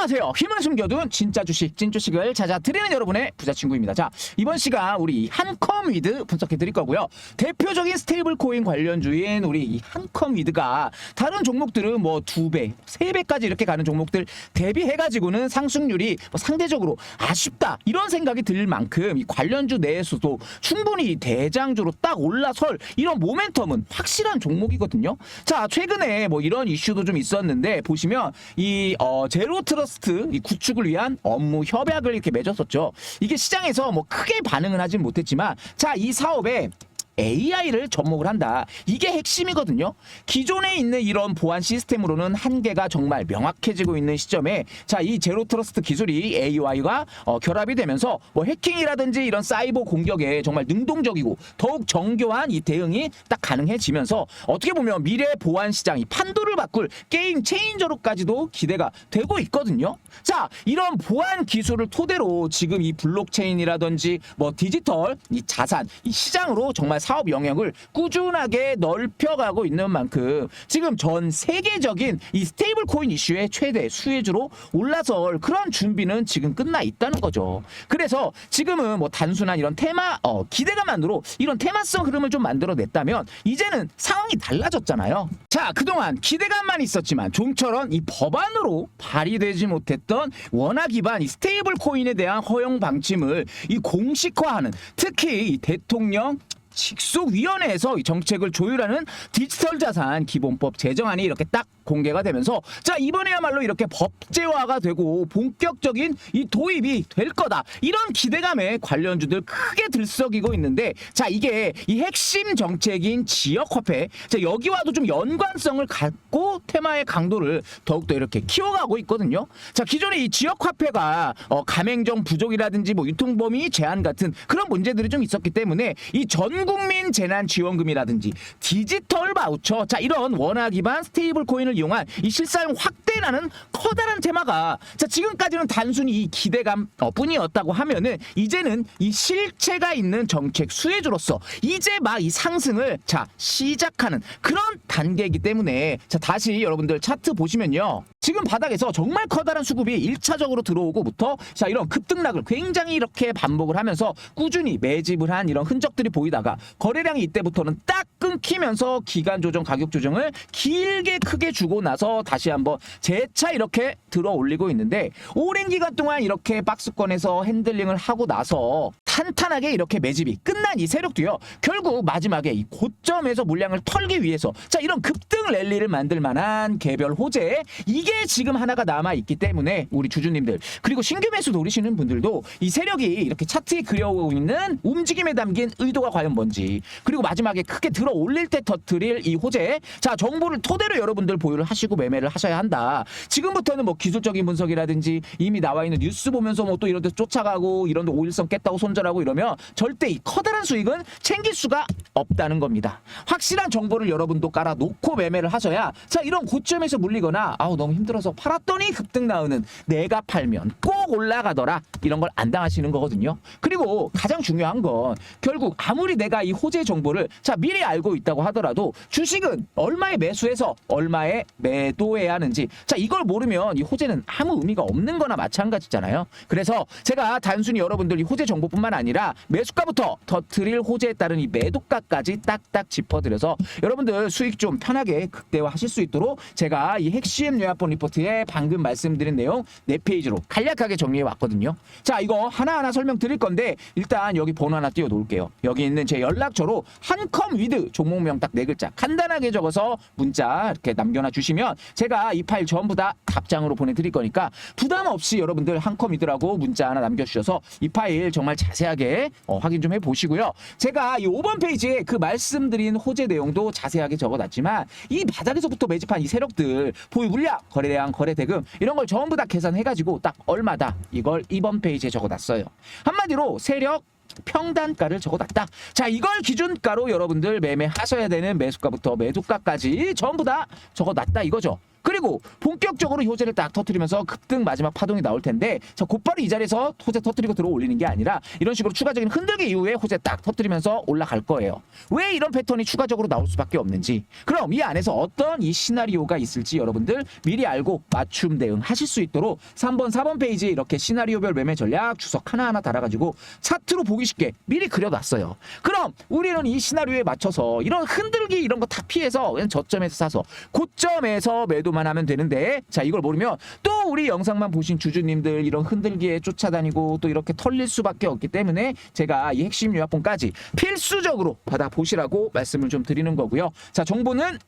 안녕하세요. 힘을 숨겨둔 진짜 주식, 찐 주식을 찾아 드리는 여러분의 부자 친구입니다. 자, 이번 시간 우리 한컴 위드 분석해 드릴 거고요. 대표적인 스테이블 코인 관련주인 우리 이 한컴 위드가 다른 종목들은 뭐 두 배, 세 배까지 이렇게 가는 종목들 대비해 가지고는 상승률이 뭐 상대적으로 아쉽다 이런 생각이 들 만큼 이 관련주 내에서도 충분히 대장주로 딱 올라설 이런 모멘텀은 확실한 종목이거든요. 자, 최근에 뭐 이런 이슈도 좀 있었는데 보시면 이 어, 제로 트러스 트 이 구축을 위한 업무 협약을 이렇게 맺었었죠. 이게 시장에서 뭐 크게 반응은 하진 못했지만 자, 이 사업에 AI를 접목을 한다. 이게 핵심이거든요. 기존에 있는 이런 보안 시스템으로는 한계가 정말 명확해지고 있는 시점에 자, 이 제로 트러스트 기술이 AI와 어, 결합이 되면서 뭐 해킹이라든지 이런 사이버 공격에 정말 능동적이고 더욱 정교한 이 대응이 딱 가능해지면서 어떻게 보면 미래 보안 시장이 판도를 바꿀 게임 체인저로까지도 기대가 되고 있거든요. 자, 이런 보안 기술을 토대로 지금 이 블록체인이라든지 뭐 디지털 이 자산 이 시장으로 정말 사업 영역을 꾸준하게 넓혀가고 있는 만큼 지금 전 세계적인 이 스테이블 코인 이슈의 최대 수혜주로 올라설 그런 준비는 지금 끝나 있다는 거죠. 그래서 지금은 뭐 단순한 이런 테마 어, 기대감만으로 이런 테마성 흐름을 좀 만들어냈다면 이제는 상황이 달라졌잖아요. 자, 그동안 기대감만 있었지만 좀처럼 이 법안으로 발의되지 못했던 원화 기반 이 스테이블 코인에 대한 허용 방침을 이 공식화하는 특히 이 대통령 직속위원회에서 이 정책을 조율하는 디지털 자산 기본법 제정안이 이렇게 딱 공개가 되면서 자 이번에야말로 이렇게 법제화가 되고 본격적인 이 도입이 될 거다. 이런 기대감에 관련주들 크게 들썩이고 있는데 자 이게 이 핵심 정책인 지역 화폐 자 여기와도 좀 연관성을 갖고 테마의 강도를 더욱더 이렇게 키워가고 있거든요. 자 기존의 이 지역 화폐가 어, 가맹점 부족이라든지 뭐 유통범위 제한 같은 그런 문제들이 좀 있었기 때문에 이 전국민 재난지원금이라든지 디지털 바우처 자 이런 원화 기반 스테이블 코인을 이용한 이 실사용 확대 라는 커다란 테마가 자 지금까지는 단순히 이 기대감 어, 뿐이었다고 하면은 이제는 이 실체가 있는 정책 수혜주로서 이제 막 이 상승을 자 시작하는 그런 단계이기 때문에 자 다시 여러분들 차트 보시면요. 지금 바닥에서 정말 커다란 수급이 1차적으로 들어오고부터 자 이런 급등락을 굉장히 이렇게 반복을 하면서 꾸준히 매집을 한 이런 흔적들이 보이다가 거래량이 이때부터는 딱 끊기면서 기간 조정 가격 조정을 길게 크게 주고 나서 다시 한번 재차 이렇게 들어 올리고 있는데 오랜 기간 동안 이렇게 박스권에서 핸들링을 하고 나서 탄탄하게 이렇게 매집이 끝난 이 세력도요. 결국 마지막에 이 고점에서 물량을 털기 위해서 자 이런 급등 랠리를 만들 만한 개별 호재 이게 지금 하나가 남아 있기 때문에 우리 주주님들 그리고 신규 매수 노리시는 분들도 이 세력이 이렇게 차트에 그려오고 있는 움직임에 담긴 의도가 과연 뭔지 그리고 마지막에 크게 들어 올릴 때 터트릴 이 호재 자 정보를 토대로 여러분들 보유를 하시고 매매를 하셔야 한다 지금부터는 뭐 기술적인 분석이라든지 이미 나와 있는 뉴스 보면서 뭐 또 이런 데 쫓아가고 이런 데 오일성 깼다고 손절하고 이러면 절대 이 커다란 수익은 챙길 수가 없다는 겁니다. 확실한 정보를 여러분도 깔아 놓고 매매를 하셔야 자 이런 고점에서 물리거나 아우 너무 힘들어서 팔았더니 급등 나오는 내가 팔면 꼭 올라가더라 이런 걸 안 당하시는 거거든요. 그리고 가장 중요한 건 결국 아무리 내가 이 호재 정보를 자 미리 알고 있다고 하더라도 주식은 얼마에 매수해서 얼마에 매도해야 하는지 자 이걸 모르면 이 호재는 아무 의미가 없는 거나 마찬가지잖아요 그래서 제가 단순히 여러분들 이 호재 정보뿐만 아니라 매수가부터 터트릴 호재에 따른 이 매도가까지 딱딱 짚어드려서 여러분들 수익 좀 편하게 극대화하실 수 있도록 제가 이 핵심 요약본 리포트에 방금 말씀드린 내용 네 페이지로 간략하게 정리해 왔거든요. 자, 이거 하나하나 설명드릴 건데 일단 여기 번호 하나 띄워 놓을게요. 여기 있는 제 연락처로 한컴 위드 종목명 딱 네 글자 간단하게 적어서 문자 이렇게 남겨놔 주시면 제가 이 파일 전부 다 답장으로 보내드릴 거니까 부담 없이 여러분들 한컴 위드라고 문자 하나 남겨주셔서 이 파일 정말 자세하게 어, 확인 좀 해보시고요. 제가 이 5번 페이지에 그 말씀드린 호재 내용도 자세하게 적어놨지만 이 바닥에서부터 매집한 이 세력들 보유 물량, 거래량, 거래 대금 이런 걸 전부 다 계산해가지고 딱 얼마다 이걸 2번 페이지에 적어놨어요. 한마디로 세력 평단가를 적어놨다. 자, 이걸 기준가로 여러분들 매매하셔야 되는 매수가부터 매도가까지 전부 다 적어놨다 이거죠. 그리고 본격적으로 효제를 딱 터트리면서 급등 마지막 파동이 나올 텐데 자 곧바로 이 자리에서 호재 터트리고 들어 올리는 게 아니라 이런 식으로 추가적인 흔들기 이후에 호재 딱 터트리면서 올라갈 거예요. 왜 이런 패턴이 추가적으로 나올 수밖에 없는지 그럼 이 안에서 어떤 이 시나리오가 있을지 여러분들 미리 알고 맞춤 대응하실 수 있도록 3번 4번 페이지에 이렇게 시나리오별 매매 전략 주석 하나하나 달아가지고 차트로 보기 쉽게 미리 그려놨어요. 그럼 우리는 이 시나리오에 맞춰서 이런 흔들기 이런 거 다 피해서 저점에서 사서 고점에서 매도만 하면 되는데 자 이걸 모르면 또 우리 영상만 보신 주주님들 이런 흔들기에 쫓아다니고 또 이렇게 털릴 수밖에 없기 때문에 제가 이 핵심 요약본까지 필수적으로 받아 보시라고 말씀을 좀 드리는 거고요. 자 정보는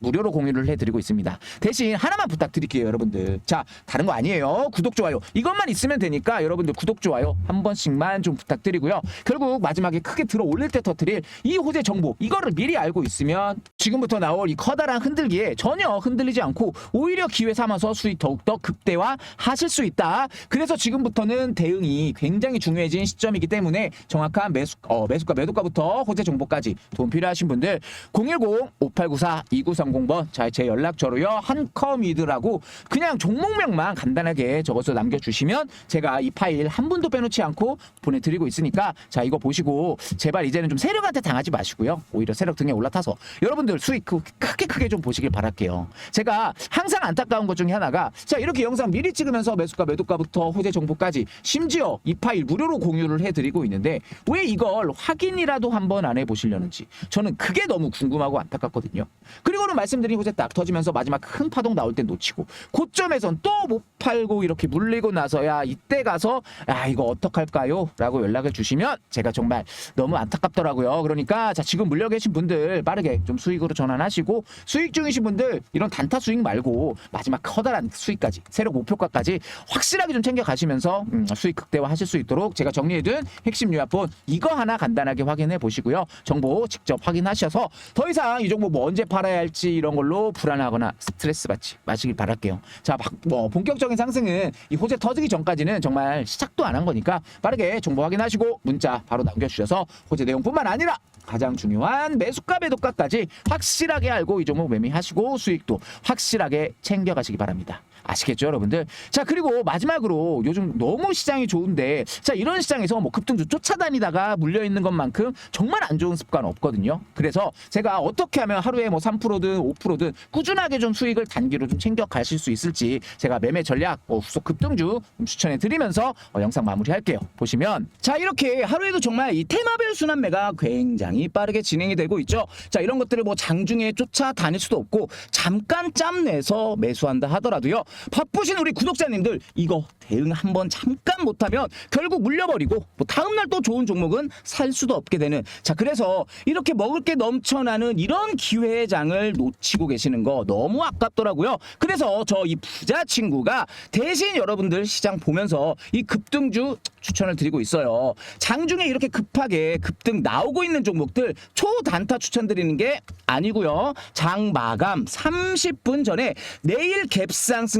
무료로 공유를 해드리고 있습니다. 대신 하나만 부탁드릴게요, 여러분들. 자, 다른 거 아니에요. 구독, 좋아요. 이것만 있으면 되니까 여러분들 구독, 좋아요 한 번씩만 좀 부탁드리고요. 결국 마지막에 크게 들어 올릴 때 터트릴 이 호재 정보, 이거를 미리 알고 있으면 지금부터 나올 이 커다란 흔들기에 전혀 흔들리지 않고 오히려 기회 삼아서 수익 더욱더 극대화 하실 수 있다. 그래서 지금부터는 대응이 굉장히 중요해진 시점이기 때문에 정확한 매수, 어, 매수가, 매도가부터 호재 정보까지 도움 필요하신 분들 010-5894-2930번 자, 제 연락처로요. 한컴이드라고 그냥 종목명만 간단하게 적어서 남겨주시면 제가 이 파일 한 분도 빼놓지 않고 보내드리고 있으니까 자, 이거 보시고 제발 이제는 좀 세력한테 당하지 마시고요. 오히려 세력 등에 올라타서 여러분들 수익 크- 크게 크게 좀 보시길 바랄게요. 제가 항상 안타까운 것 중에 하나가 자, 이렇게 영상 미리 찍으면서 매수가 매도가부터 호재 정보까지 심지어 이 파일 무료로 공유를 해드리고 있는데 왜 이걸 확인이라도 한번 안 해보시려는지 저는 그게 너무 궁금하고 안타깝거든요. 그리고는 말씀드린 호재 딱 터지면서 마지막 큰 파동 나올 때 놓치고 고점에선 또 못 팔고 이렇게 물리고 나서야 이때 가서 아 이거 어떡할까요? 라고 연락을 주시면 제가 정말 너무 안타깝더라고요. 그러니까 자 지금 물려 계신 분들 빠르게 좀 수익으로 전환하시고 수익 중이신 분들 이런 단타 수익 말고 마지막 커다란 수익까지 세력 목표가까지 확실하게 좀 챙겨 가시면서 음, 수익 극대화 하실 수 있도록 제가 정리해둔 핵심 요약본 이거 하나 간단하게 확인해 보시고요. 정보 직접 확인하셔서 더 이상 이 정보 뭐 언제 팔아야 할지 이런 걸로 불안하거나 스트레스 받지 마시길 바랄게요. 자, 막뭐 본격적인 상승은 이 호재 터지기 전까지는 정말 시작도 안 한 거니까 빠르게 정보 확인하시고 문자 바로 남겨주셔서 호재 내용뿐만 아니라 가장 중요한 매수가 매도가까지 확실하게 알고 이 종목 매매하시고 수익도 확실하게 챙겨가시기 바랍니다. 아시겠죠, 여러분들? 자, 그리고 마지막으로 요즘 너무 시장이 좋은데, 자, 이런 시장에서 뭐 급등주 쫓아다니다가 물려 있는 것만큼 정말 안 좋은 습관 없거든요. 그래서 제가 어떻게 하면 하루에 뭐 3%든 5%든 꾸준하게 좀 수익을 단기로 좀 챙겨 가실 수 있을지 제가 매매 전략, 어, 후속 급등주 좀 추천해 드리면서 어, 영상 마무리할게요. 보시면, 자, 이렇게 하루에도 정말 이 테마별 순환매가 굉장히 빠르게 진행이 되고 있죠. 자, 이런 것들을 뭐 장중에 쫓아다닐 수도 없고, 잠깐 짬 내서 매수한다 하더라도요. 바쁘신 우리 구독자님들 이거 대응 한번 잠깐 못하면 결국 물려버리고 뭐 다음날 또 좋은 종목은 살 수도 없게 되는. 자 그래서 이렇게 먹을 게 넘쳐나는 이런 기회의 장을 놓치고 계시는 거 너무 아깝더라고요. 그래서 저 이 부자 친구가 대신 여러분들 시장 보면서 이 급등주 추천을 드리고 있어요. 장중에 이렇게 급하게 급등 나오고 있는 종목들 초단타 추천드리는 게 아니고요. 장 마감 30분 전에 내일 갭상승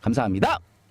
감사합니다.